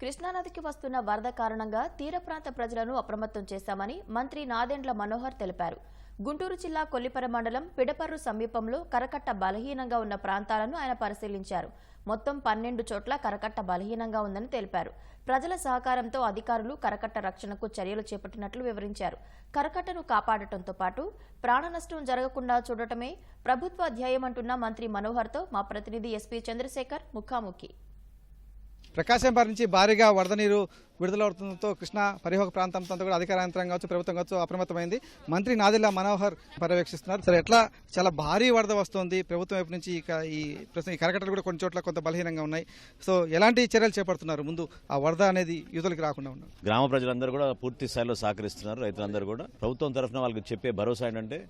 కృష్ణానదికి వస్తున్న వరద కారణంగా తీర ప్రాంత ప్రజలను అప్రమత్తం చేశామని మంత్రి నాదెండ్ల మనోహర్ తెలిపారు. గుంటూరు జిల్లా కొల్లిపర మండలం పిడపర్రు సమీపంలో కరకట్ట బలహీనంగా ఉన్న ప్రాంతాలను ఆయన పరిశీలించారు. మొత్తం పన్నెండు చోట్ల కరకట్ట బలహీనంగా ఉందని తెలిపారు. ప్రజల సహకారంతో అధికారులు కరకట్ట రక్షణకు చర్యలు చేపట్టినట్లు వివరించారు. కరకట్టను కాపాడటంతో పాటు ప్రాణ నష్టం జరగకుండా చూడటమే ప్రభుత్వ ధ్యేయమంటున్న మంత్రి మనోహర్తో మా ప్రతినిధి ఎస్పీ చంద్రశేఖర్ ముఖాముఖి. ప్రకాశంపాడు నుంచి భారీగా వరద నీరు విడుదలవుతుండటంతో కృష్ణా పరిహోగ ప్రాంతంతో కూడా అధికార యంత్రం కావచ్చు ప్రభుత్వం కావచ్చు అప్రమత్తమైంది. మంత్రి నాదిల్లా మనోహర్ పర్యవేక్షిస్తున్నారు. సరే ఎట్లా చాలా భారీ వరద వస్తుంది. ప్రభుత్వం వైపు నుంచి ఈ ప్రస్తుతం ఈ కరకట్టలు కూడా కొన్ని చోట్ల కొంత బలహీనంగా ఉన్నాయి. సో ఎలాంటి చర్యలు చేపడుతున్నారు? ముందు ఆ వరద అనేది యూతులకి రాకుండా ఉన్నారు గ్రామ ప్రజలందరూ కూడా పూర్తి స్థాయిలో సహకరిస్తున్నారు రైతులందరూ కూడా. ప్రభుత్వం తరఫున వాళ్ళకి చెప్పే భరోసా ఏంటంటే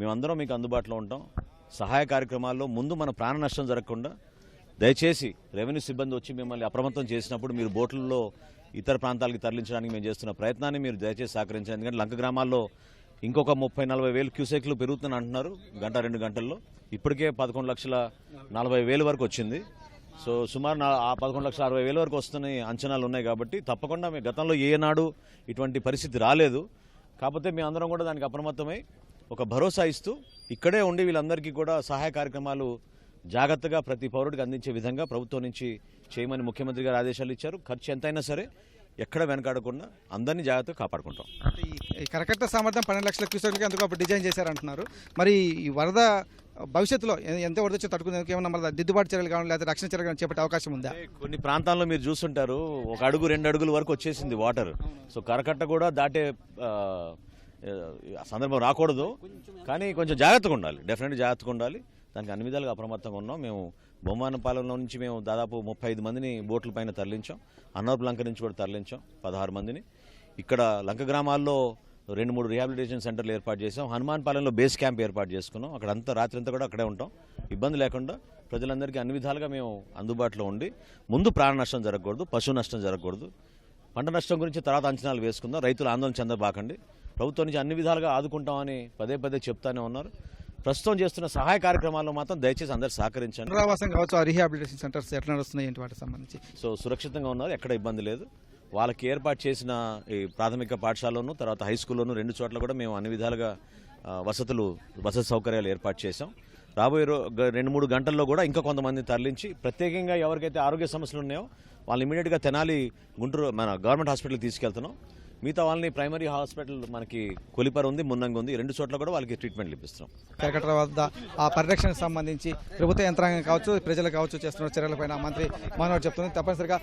మేమందరం మీకు అందుబాటులో ఉంటాం. సహాయ కార్యక్రమాల్లో ముందు మన ప్రాణ నష్టం జరగకుండా దయచేసి రెవెన్యూ సిబ్బంది వచ్చి మిమ్మల్ని అప్రమత్తం చేసినప్పుడు మీరు బోట్లలో ఇతర ప్రాంతాలకు తరలించడానికి మేము చేస్తున్న ప్రయత్నాన్ని మీరు దయచేసి సహకరించండి. ఎందుకంటే లంక గ్రామాల్లో ఇంకొక ముప్పై నలభై వేలు క్యూసెక్లు పెరుగుతుందని అంటున్నారు గంట రెండు గంటల్లో. ఇప్పటికే పదకొండు లక్షల నలభై వేలు వరకు వచ్చింది. సో సుమారు ఆ పదకొండు లక్షల అరవై వేల వరకు వస్తున్న అంచనాలు ఉన్నాయి కాబట్టి తప్పకుండా మీ గతంలో ఏనాడు ఇటువంటి పరిస్థితి రాలేదు. కాకపోతే మేము అందరం కూడా దానికి అప్రమత్తమై ఒక భరోసా ఇస్తూ ఇక్కడే ఉండి వీళ్ళందరికీ కూడా సహాయ కార్యక్రమాలు జాగ్రత్తగా ప్రతి పౌరుడికి అందించే విధంగా ప్రభుత్వం నుంచి చేయమని ముఖ్యమంత్రి గారు ఆదేశాలు ఇచ్చారు. ఖర్చు ఎంతైనా సరే ఎక్కడ వెనకాడకుండా అందరినీ జాగ్రత్తగా కాపాడుకుంటాం. కరకట్ట సామర్థ్యం పన్నెండు లక్షల క్యూసెక్లకి అందుకు అప్పుడు డిజైన్ చేశారంటున్నారు. మరి ఈ వరద భవిష్యత్తులో ఎంత వరద వచ్చి తట్టుకునేందుకు ఏమన్నా మళ్ళీ దిద్దుబాటు చర్యలు కావాలి లేదా రక్షణ చర్యలు కానీ చేపట్టే అవకాశం ఉందా? కొన్ని ప్రాంతాల్లో మీరు చూస్తుంటారు ఒక అడుగు రెండు అడుగుల వరకు వచ్చేసింది వాటర్. సో కరకట్ట కూడా దాటే సందర్భం రాకూడదు. కానీ కొంచెం జాగ్రత్తగా ఉండాలి. డెఫినెట్గా జాగ్రత్తగా ఉండాలి. దానికి అన్ని విధాలుగా అప్రమత్తంగా ఉన్నాం. మేము బొమ్మానపాలెంలో నుంచి మేము దాదాపు ముప్పై ఐదు మందిని బోట్ల పైన తరలించాం. అన్నవరపు లంక నుంచి కూడా తరలించాం పదహారు మందిని. ఇక్కడ లంక గ్రామాల్లో రెండు మూడు రిహాబిలిటేషన్ సెంటర్లు ఏర్పాటు చేసాం హనుమాన్ పాలెంలో బేస్ క్యాంప్ ఏర్పాటు చేసుకున్నాం. అక్కడ అంతా రాత్రి అంతా కూడా అక్కడే ఉంటాం. ఇబ్బంది లేకుండా ప్రజలందరికీ అన్ని విధాలుగా మేము అందుబాటులో ఉండి ముందు ప్రాణ నష్టం జరగకూడదు పశు నష్టం జరగకూడదు. పంట నష్టం గురించి తర్వాత అంచనాలు వేసుకుందాం. రైతులు ఆందోళన చెందబాకండి. ప్రభుత్వం నుంచి అన్ని విధాలుగా ఆదుకుంటామని పదే పదే చెప్తానే ఉన్నారు. ప్రస్తుతం చేస్తున్న సహాయ కార్యక్రమాల్లో మాత్రం దయచేసి అందరు సహకరించండి. పునరావాసం కావచ్చు ఆ రీహాబిలిటేషన్ సెంటర్స్ ఎట్లా నడుస్తున్నాయి ఏంటి వాటికి సంబంధించి? సో సురక్షితంగా ఉన్నారు ఎక్కడ ఇబ్బంది లేదు. వాళ్ళకి ఏర్పాటు చేసిన ఈ ప్రాథమిక పాఠశాలను తర్వాత హై స్కూల్లోను రెండు చోట్ల కూడా మేము అన్ని విధాలుగా వసతులు వసతి సౌకర్యాలు ఏర్పాటు చేశాం. రాబోయే రెండు మూడు గంటల్లో కూడా ఇంకా కొంతమంది తరలించి ప్రత్యేకంగా ఎవరికైతే ఆరోగ్య సమస్యలు ఉన్నాయో వాళ్ళు ఇమీడియట్గా తెనాలి గుంటూరు మన గవర్నమెంట్ హాస్పిటల్కి తీసుకెళ్తున్నాం. మిగతా వాళ్ళని ప్రైమరీ హాస్పిటల్ మనకి కొలిపర ఉంది మున్నంగి ఉంది. రెండు చోట్ల కూడా వాళ్ళకి ట్రీట్మెంట్ ఇప్పిస్తున్నాం కరకట్ట వద్ద ఆ పరిరక్షణకు సంబంధించి ప్రభుత్వ యంత్రాంగం కావచ్చు ప్రజలు కావచ్చు చేస్తున్న చర్యలపైన మంత్రి మనోహర్ చెప్తుంది తప్పనిసరిగా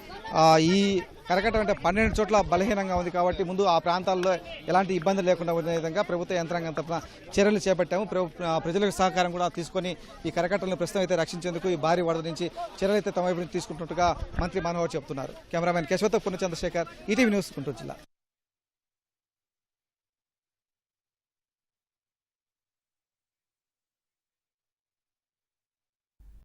ఈ కరకట్ట అంటే పన్నెండు చోట్ల బలహీనంగా ఉంది కాబట్టి ముందు ఆ ప్రాంతాల్లో ఎలాంటి ఇబ్బంది లేకుండా ఉండే విధంగా ప్రభుత్వ యంత్రాంగం తరఫున చర్యలు చేపట్టాము. ప్రజలకు సహకారం కూడా తీసుకొని ఈ కరకట్టలను ప్రస్తుతం అయితే రక్షించేందుకు ఈ భారీ వరద నుంచి చర్యలు అయితే తమ వైపు నుంచి తీసుకుంటున్నట్టుగా మంత్రి మనోహర్ చెప్తున్నారు. కెమెరామెన్ కేశవతో పూర్ణ చంద్రశేఖర్ ఈటీవీ న్యూస్ గుంటూరు జిల్లా.